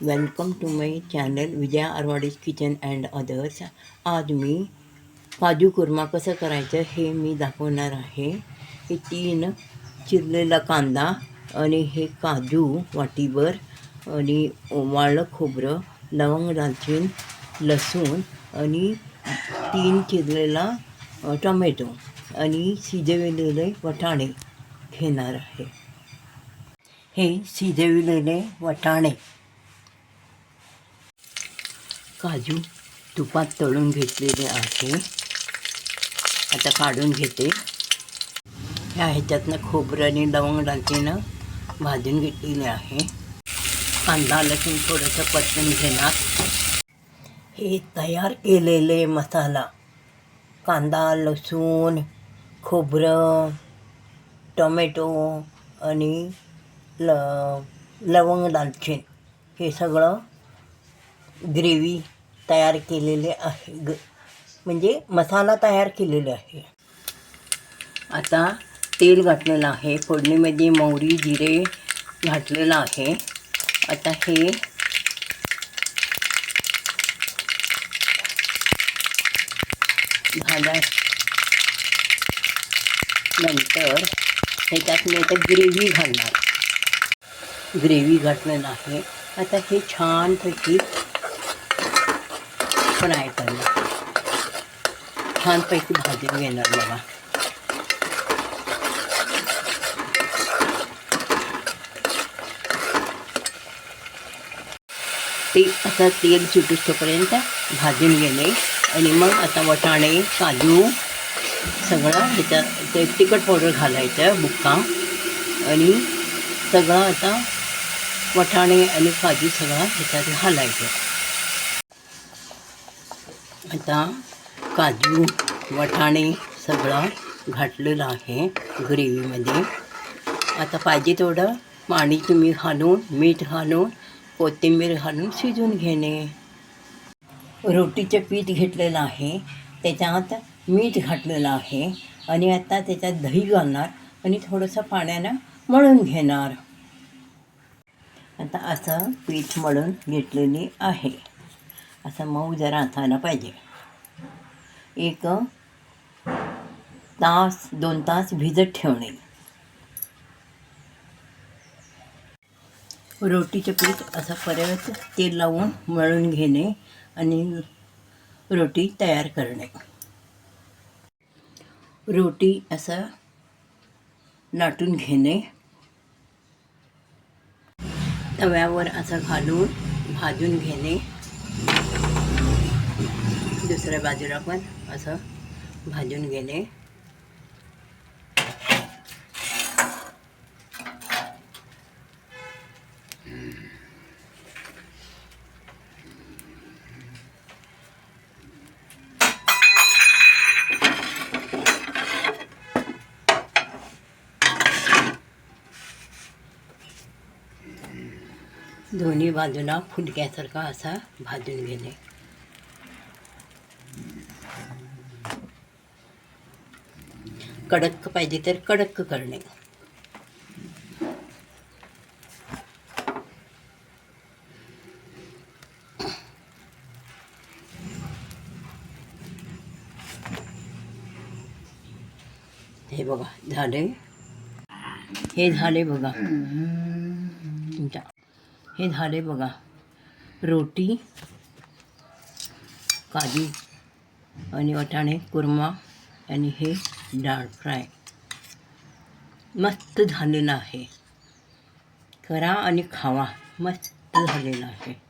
Welcome to my channel Vijaya Arwadi's kitchen and others आज मी काजू कुर्मा कसं करायचं हे मी दाखवणार आहे. हे तीन चिरलेला कांदा आणि हे काजू वाटीभर आणि वाळलं खोबरं लवंग दालचीन लसूण आणि तीन चिरलेला टोमॅटो आणि शिजविलेले वटाणे घेणार आहे. हे शिजविलेले वटाणे काजू तुपात तळून घेतलेले आहे. आता काढून घेते. ह्या ह्याच्यातनं खोबरं आणि लवंग दालचिनं भाजून घेतलेले आहे. कांदा लसूण थोडंसं परतून घेणार. हे तयार केलेले मसाला. कांदा लसूण खोबरं टोमॅटो आणि ल लवंग दालचीन. हे सगळं ग्रेव्ही तयार केलेले आहे. ग म्हणजे मसाला तयार केलेले आहे. आता तेल घातलेलं आहे. फोडणीमध्ये मोहरी जिरे घातलेलं आहे. आता हे भाजा नंतर ह्याच्यात मी आता ग्रेव्ही घालणार. ग्रेव्ही घातलेलं आहे. आता हे छानपैकी फ्राय करणार छानपैकी भाजून घेणार बघा. ते आता तेल सुटूस्तोपर्यंत भाजून घेणे. आणि मग आता वटाणे काजू सगळं ह्याच्यात ते तिखट पावडर घालायचं बुक्का आणि सगळं आता वटाणे आणि काजू सगळं ह्याच्यात घालायचं. आता काजू वटाणे सगळं घातलेलं आहे ग्रेव्हीमध्ये. आता पाहिजे तेवढं पाणी तुम्ही घालून मीठ घालून कोथिंबीर घालून शिजून घेणे. रोटीचं पीठ घेतलेलं आहे त्याच्यात मीठ घातलेलं आहे आणि आता त्याच्यात दही घालणार आणि थोडंसं पाण्यानं मळून घेणार. आता असं पीठ मळून घेतलेली आहे. असं मऊ जरा असायला पाहिजे. एक तास दोन तास भिजत ठेवणे. रोटीचे पीठ असं परत तेल लावून मळून घेणे आणि रोटी तयार करणे. रोटी असं लाटून घेणे. तव्यावर असं घालून भाजून घेणे. दुसऱ्या बाजूला पण असं भाजून घेणे. दोन्ही बाजूला फुलक्यासारखा असा भाजून घेणे. कडक पाहिजे तर कडक करणे. हे बघा झाले. हे झाले बघा. तुमच्या. हे झाले बघा. रोटी काजू आणि वाटाणे कुर्मा आणि हे डाळ फ्राय. मस्त झालेलं आहे. करा आणि खावा. मस्त झालेलं आहे.